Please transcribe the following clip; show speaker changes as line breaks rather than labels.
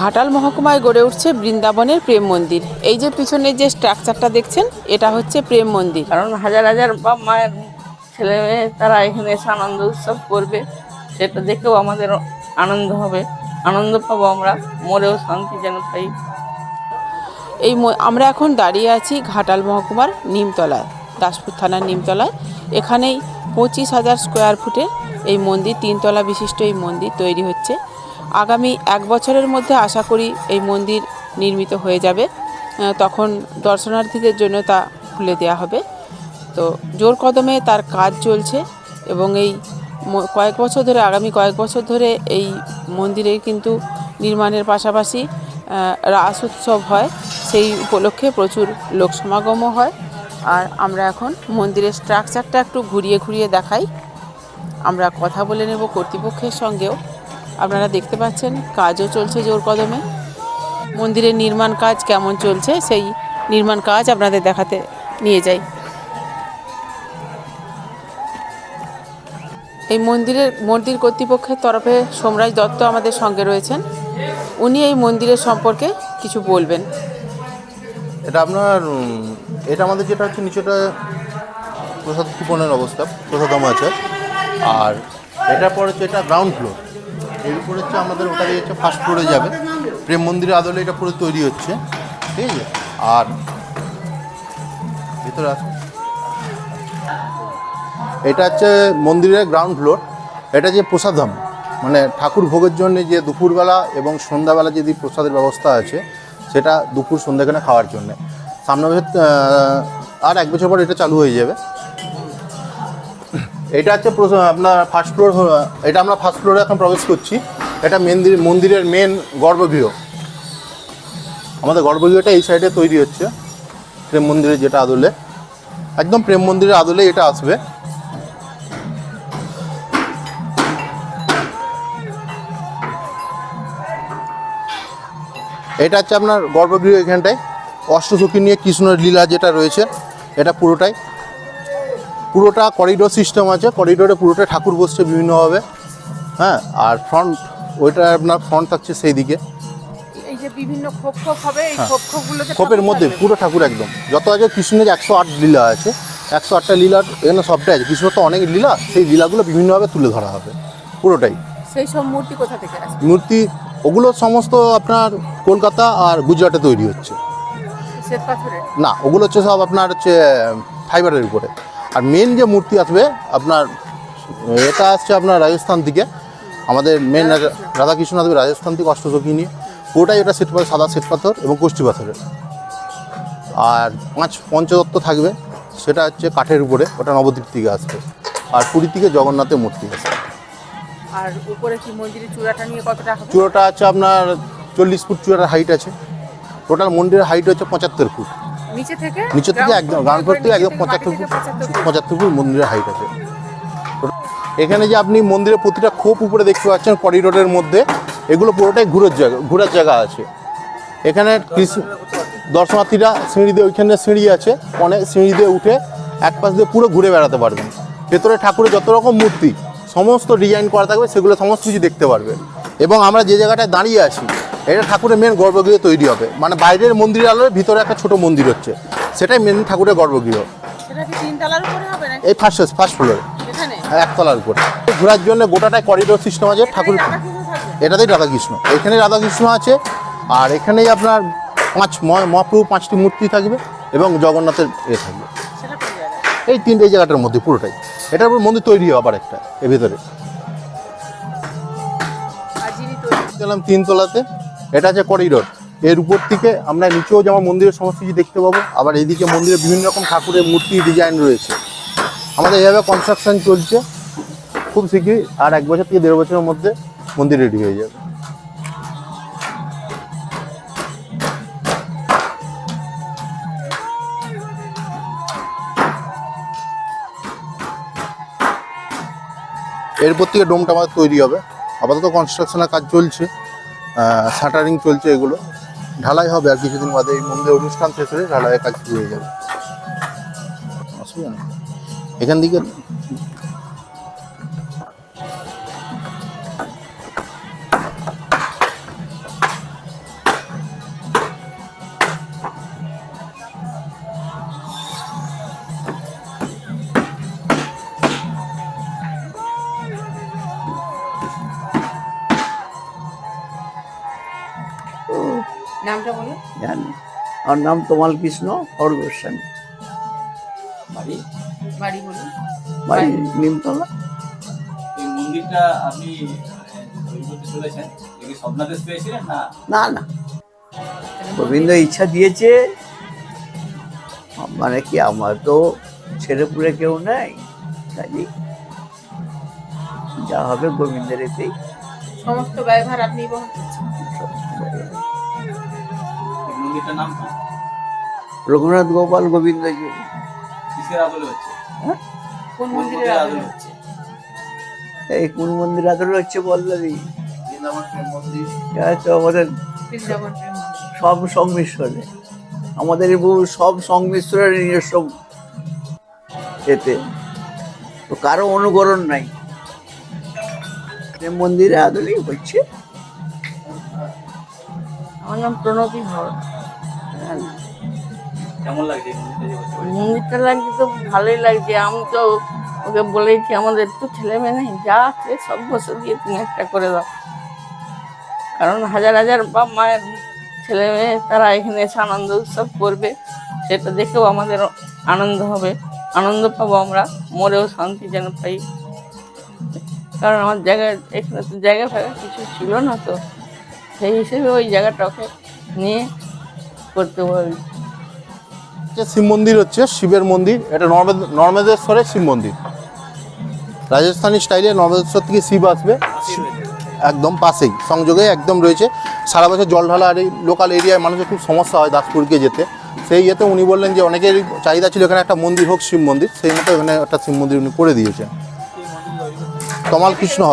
ঘাটাল মহকুমায় গড়ে উঠছে বৃন্দাবনের প্রেম মন্দির। এই যে পিছনে যে স্ট্রাকচারটা দেখছেন এটা হচ্ছে প্রেম মন্দির।
কারণ হাজার হাজার বাপ মায়ের ছেলে মেয়ে তারা এখানে এসে আনন্দ উৎসব করবে সেটা দেখেও আমাদের আনন্দ হবে। আনন্দ পাবো আমরা মরেও শান্তি যেন পাই।
এই আমরা এখন দাঁড়িয়ে আছি ঘাটাল মহকুমার নিমতলায় দাসপুর থানার নিমতলায়। এখানেই পঁচিশ হাজার স্কোয়ার ফুটে এই মন্দির তিনতলা বিশিষ্ট এই মন্দির তৈরি হচ্ছে। আগামী এক বছরের মধ্যে আশা করি এই মন্দির নির্মিত হয়ে যাবে। তখন দর্শনার্থীদের জন্য তা খুলে দেওয়া হবে। তো জোর কদমে তার কাজ চলছে এবং এই কয়েক বছর ধরে, আগামী কয়েক বছর ধরে এই মন্দিরে কিন্তু নির্মাণের পাশাপাশি রাস উৎসব হয়। সেই উপলক্ষে প্রচুর লোক সমাগমও হয়। আর আমরা এখন মন্দিরের স্ট্রাকচারটা একটু ঘুরিয়ে ঘুরিয়ে দেখাই। আমরা কথা বলে নেব কর্তৃপক্ষের সঙ্গেও। আপনারা দেখতে পাচ্ছেন, কাজও চলছে জোর কদমে। মন্দিরের নির্মাণ কাজ কেমন চলছে, সেই নির্মাণ কাজ আপনাদের দেখাতে নিয়ে যাই। এই মন্দিরের, মন্দির কর্তৃপক্ষের তরফে সোমরাজ দত্ত আমাদের সঙ্গে রয়েছেন। উনি এই মন্দিরের সম্পর্কে কিছু বলবেন।
এটা আপনার এটা আমাদের যেটা হচ্ছে নিচেটা প্রসাদ কুপনের অবস্থা প্রসাদম আছে আর এটার পর হচ্ছে এটা গ্রাউন্ড ফ্লোর এর হচ্ছে আমাদের ওটা হচ্ছে ফার্স্ট ফ্লোরে যাবে। প্রেম মন্দিরের আদলে এটা পুরো তৈরি হচ্ছে। ঠিক আছে? আর ভিতরে আছে এটা হচ্ছে মন্দিরের গ্রাউন্ড ফ্লোর এটা যে প্রসাদম মানে ঠাকুর ভোগের জন্য যে দুপুরবেলা এবং সন্ধ্যাবেলা যদি প্রসাদের ব্যবস্থা আছে, সেটা দুপুর সন্ধ্যাখানে খাওয়ার জন্য। সামনে আর এক বছর পর এটা চালু হয়ে যাবে। এটা হচ্ছে আপনার ফার্স্ট ফ্লোর এটা আমরা ফার্স্ট ফ্লোরে এখন প্রবেশ করছি। এটা মন্দির, মন্দিরের মেন গর্ভগৃহ। আমাদের গর্ভগৃহটা এই সাইডে তৈরি হচ্ছে, প্রেম মন্দিরের যেটা আদলে। একদম প্রেম মন্দিরের আদলে এটা আসবে। এটা হচ্ছে আপনার গর্ভগৃহ এখানটায়। অষ্টসখী নিয়ে কৃষ্ণের লীলা যেটা রয়েছে, এটা পুরোটাই। পুরোটা করিডোর সিস্টেম আছে করিডোরে পুরোটা ঠাকুর বসছে বিভিন্নভাবে হ্যাঁ? আর ফ্রন্ট ওইটা আপনার ফ্রন্ট থাকছে সেই দিকে
এই যে বিভিন্ন খোপ খোপ হবে এই খোপ খোপগুলোতে
খোপের মধ্যে পুরো ঠাকুর একদম। যত আছে কৃষ্ণের একশো আট লীলা আছে একশো আটটা লীলার এখানে সবটাই আছে। কৃষ্ণ তো অনেক লীলা সেই লীলাগুলো বিভিন্নভাবে তুলে ধরা হবে পুরোটাই।
সেই সব মূর্তি কোথা থেকে আসবে
মূর্তি ওগুলো সমস্ত আপনার কলকাতা আর গুজরাটে তৈরি হচ্ছে। না ওগুলো হচ্ছে সব আপনার হচ্ছে ফাইবারের উপরে। আর মেন যে মূর্তি আসবে আপনার এটা আসছে আপনার রাজস্থান থেকে আমাদের মেন রাধাকৃষ্ণ আসবে রাজস্থান থেকে অষ্টসখী নিয়ে পুরোটাই এটা শ্বেত পাথর সাদা শ্বেত পাথর এবং কোষ্ঠী পাথরের। আর পাঁচ পঞ্চদত্ত থাকবে সেটা হচ্ছে কাঠের উপরে ওটা নবদ্বীপ থেকে আসবে। আর পুরী থেকে জগন্নাথের মূর্তি আসবে
আর উপরে কি মন্দিরের চূড়াটা নিয়ে কতটা হবে?
চূড়াটা আছে আপনার চল্লিশ ফুট চূড়ার হাইট আছে। টোটাল মন্দিরের হাইট হচ্ছে পঁচাত্তর ফুট।
নিচে থেকে
নিচে থেকে একদম গ্রাউন্ড ফ্লোর থেকে একদম পঁচাত্তর ফুট পঁচাত্তর ফুট মন্দিরের হাইট আছে। এখানে যে আপনি মন্দিরের প্রতিটা খোপ উপরে দেখতে পাচ্ছেন করিডোরের মধ্যে এগুলো পুরোটাই ঘুরের জায়গা ঘোরার জায়গা আছে। এখানে দর্শনার্থীরা সিঁড়ি দিয়ে ওইখানে সিঁড়ি আছে অনেক সিঁড়ি দিয়ে উঠে এক পাশ দিয়ে পুরো ঘুরে বেড়াতে পারবেন। ভেতরে ঠাকুরের যত রকম মূর্তি সমস্ত ডিজাইন করা থাকবে সেগুলো সমস্ত কিছু দেখতে পারবেন এবং আমরা যে জায়গাটায় দাঁড়িয়ে আছি এটা ঠাকুরের মেন গর্ভগৃহ তৈরি হবে। মানে বাইরের মন্দিরের আলোর ভিতরে একটা ছোট মন্দির হচ্ছে। সেটাই মেন ঠাকুরের গর্ভগৃহ। এই ফার্স্ট ফার্স্ট ফ্লোরে একতলার উপরে। ঘোরার জন্য গোটাটাই করিডোর সিস্টেম আছে ঠাকুর? এটাতেই রাধাকৃষ্ণ। এখানে রাধাকৃষ্ণ আছে আর এখানেই আপনার পাঁচ ম- মহাপ্রভু পাঁচটি মূর্তি থাকবে এবং জগন্নাথের এ থাকবে। এই তিনটে জায়গাটার মধ্যে পুরোটাই। এটার উপর মন্দির তৈরি হবে আবার একটা এর ভিতরে। গেলাম তিনতলাতে এটা আছে করিডোর। এর উপর থেকে আমরা নিচেও যেমন মন্দিরের সমস্ত কিছু দেখতে পাবো, আবার এইদিকে মন্দিরে বিভিন্ন রকম ঠাকুরের মূর্তি ডিজাইন রয়েছে। আমাদের এভাবে কনস্ট্রাকশন চলছে, খুব শীঘ্রই আর এক বছর থেকে দেড় বছরের মধ্যে মন্দির রেডি হয়ে যাবে। এরপর থেকে ডোমটা আমাদের তৈরি হবে। আপাতত কনস্ট্রাকশনের কাজ চলছে। শাটারিং চলছে এগুলো। ঢালাই হবে আর কিছুদিন বাদে এই মন্দির অনুষ্ঠান শেষ হলে ঢালাইয়ের কাজ শুরু হয়ে যাবে। অসুবিধা নেই। এখান থেকে
নামটা বলুন
জানি। আমার নাম তমাল কৃষ্ণ হর গোস্বামী
বাড়ি?
বাড়ি বলুন
বাড়ি নিমতলা।
এই মন্দিরটা আপনি তৈরি করতে চলেছেন? স্বপ্নাদেশ পেয়েছিলেন না?
না না। গোবিন্দ ইচ্ছা দিয়েছে। মানে কি আমার তো ছেড়ে পুড়ে কেউ নেই। কাজে যা হবে গোবিন্দের এতেই।
সমস্ত ব্যয়ভার আপনি বহন করছেন।
মন্দিরটার নাম কি?
রঘুনাথ গোপাল গোবিন্দ যে
কিসের আদলে হচ্ছে?
কোন
কোন
মন্দিরের
মন্দিরের
আদলে?
আদলে?
হচ্ছে?
এই কোন মন্দির আদর হচ্ছে হচ্ছে আমাদের। সব সংমিশ্রণে। আমাদের এই বহু সব সংমিশ্রণের নিজস্ব এতে। তো কারও অনুকরণ নাই। প্রেম মন্দিরে আদলেই হচ্ছে।
আমার নাম প্রণতি
কেমন লাগছে মন্দিরটা
লাগছে তো ভালোই লাগছে। আমি তো ওকে বলেছি আমাদের তো ছেলে মেয়ে নেই। যা আছে সব বসে দিয়ে তুমি একটা করে দাও। কারণ হাজার হাজার বাপ মায়ের ছেলে মেয়ে তারা এখানে এসে আনন্দ উৎসব করবে। সেটা দেখেও আমাদের আনন্দ হবে। আনন্দ পাবো আমরা। মরেও শান্তি যেন পাই। কারণ আমার জায়গায় এখানে তো জায়গা ফায়গা কিছু ছিল না তো। সেই হিসেবে ওই জায়গাটাকে নিয়ে করতে পারি
যে শিব মন্দির হচ্ছে, শিবের মন্দির, এটা নর্মে- নর্মেদেশ্বরের শিব মন্দির। রাজস্থানী স্টাইলে নর্মেদেশ্বর থেকে শিব আসবে। একদম পাশেই সংযোগে একদম রয়েছে। সারা বছর জল ঢালা আর এই লোকাল এরিয়ায় মানুষের খুব সমস্যা হয় দাসপুরকে যেতে। সেই ইয়েতে উনি বললেন যে অনেকের চাহিদা ছিল এখানে একটা মন্দির হোক, শিব মন্দির। সেই মতো এখানে একটা শিব মন্দির উনি করে দিয়েছেন। তমাল কৃষ্ণ